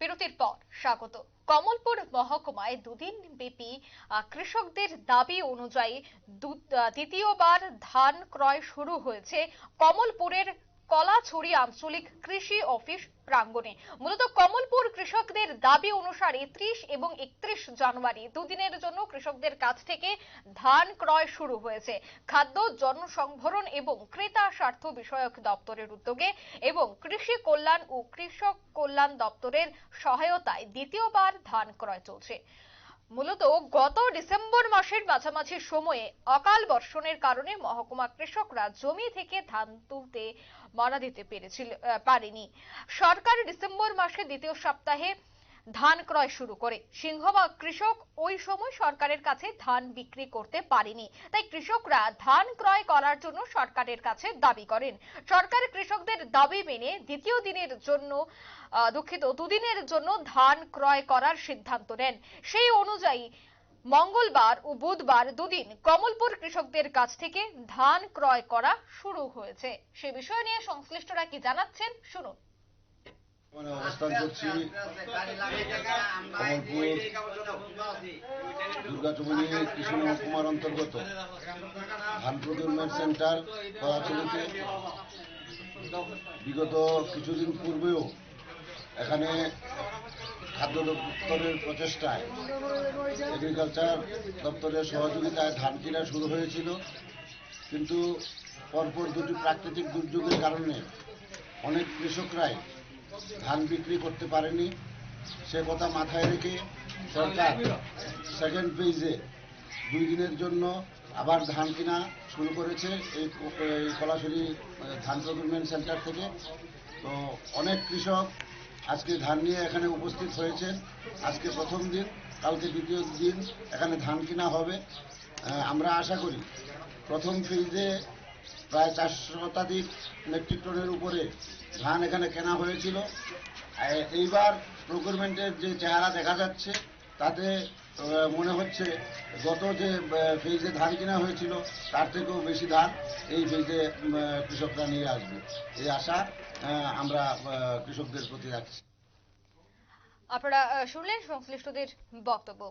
বিরতির পর স্বাগত। কমলপুর মহকুমায় দুদিন ব্যাপী কৃষকদের দাবি অনুযায়ী দ্বিতীয়বার ধান ক্রয় শুরু হয়েছে কমলপুরের কলাছড়ি আঞ্চলিক কৃষি অফিস প্রাঙ্গণে। মূলত কমলপুর কৃষকদের দাবি অনুসারে ত্রিশ এবং একত্রিশ জানুয়ারি দুদিনের জন্য কৃষকদের কাছ থেকে ধান ক্রয় শুরু হয়েছে। খাদ্য, জনসংভরণ এবং ক্রেতা স্বার্থ বিষয়ক দপ্তরের উদ্যোগে এবং কৃষি কল্যাণ ও কৃষক কল্যাণ দপ্তরের সহায়তায় দ্বিতীয়বার ধান ক্রয় চলছে। মূলত গত ডিসেম্বর মাসের মাঝামাঝি সময়ে অকাল বর্ষণের কারণে মহকুমা কৃষকরা জমি থেকে ধান তুলতে মারা দিতে পেরেছিল পারেনি। সরকার ডিসেম্বর মাসে দ্বিতীয় সপ্তাহে ধান ক্রয় শুরু করে। সিংহভাগ কৃষক ওই সময় সরকারের কাছে ধান বিক্রি করতে পারেনি। তাই কৃষকরা ধান ক্রয় করার জন্য সরকারের কাছে দাবি করেন। সরকার কৃষকদের দাবি মেনে দ্বিতীয় দিনের জন্য দুঃখিত, দুদিনের জন্য ধান ক্রয় করার সিদ্ধান্ত নেন। সেই অনুযায়ী মঙ্গলবার ও বুধবার দুদিন কমলপুর কৃষকদের কাছ থেকে ধান ক্রয় করা শুরু হয়েছে। সে বিষয় নিয়ে সংশ্লিষ্টরা কি জানাচ্ছেন, শুনুন। মানে অবস্থান করছি কমলপুর দুর্গাচুমনি কৃষি মহকুমার অন্তর্গত ধান প্রকিউরমেন্ট সেন্টার কলাচলিতে বিগত কিছুদিন পূর্বেও এখানে খাদ্য দপ্তরের প্রচেষ্টায় এগ্রিকালচার দপ্তরের সহযোগিতায় ধান কেনা শুরু হয়েছিল। কিন্তু পরপর দুটি প্রাকৃতিক দুর্যোগের কারণে অনেক কৃষকরাই ধান বিক্রি করতে পারেনি। সে কথা মাথায় রেখে সরকার সেকেন্ড ফেজে দুই দিনের জন্য আবার ধান কেনা শুরু করেছে এই কলাশরী আহ, ধান প্রকিউরমেন্ট সেন্টার থেকে। তো অনেক কৃষক আজকে ধান নিয়ে এখানে উপস্থিত হয়েছেন। আজকে প্রথম দিন কালকে দ্বিতীয় দিন এখানে ধান কেনা হবে। আমরা আশা করি প্রথম ফেজে প্রায় চারশো শতাধিক মেট্রিক টনের উপরে ধান এখানে কেনা হয়েছিল। এইবার প্রকুরমেন্টের যে চেহারা দেখা যাচ্ছে, তাতে মনে হচ্ছে গত যে ফেজে ধান কেনা হয়েছিল, তার থেকেও বেশি ধান এই ফেজে কৃষকরা নিয়ে আসবে। এই আশা আমরা কৃষকদের প্রতি রাখছি। আপনারা শুনলেন সংশ্লিষ্টদের বক্তব্য।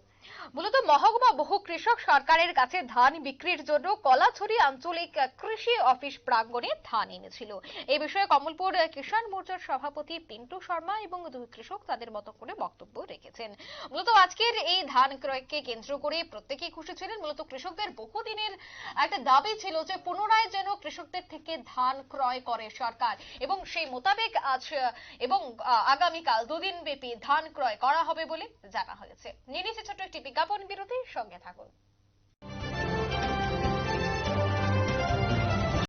মূলত মহকুমা বহু কৃষক সরকারের কাছে ধান বিক্রির জন্য কলাছড়ি আঞ্চলিক কৃষি অফিস প্রাঙ্গণে ধান এনেছিল। এই বিষয়ে কমলপুর কিষাণ মোর্চার সভাপতি পিন্টু শর্মা এবং দুই কৃষক তাদের মতো করে বক্তব্য রেখেছেন। মূলত আজকের এই ধান ক্রয়কে কেন্দ্র করে প্রত্যেকেই খুশি ছিলেন। মূলত কৃষকদের বহুদিনের একটা দাবি ছিল যে পুনরায় যেন কৃষকদের থেকে ধান ক্রয় করে সরকার। এবং সেই মোতাবেক আজ, এবং আগামীকাল দুদিন ব্যাপী ধান ক্রয় করা হবে বলে জানা হয়েছে। নিচ্ছে ছোট্ট একটি বিজ্ঞাপন বিরতির সঙ্গে থাকুন।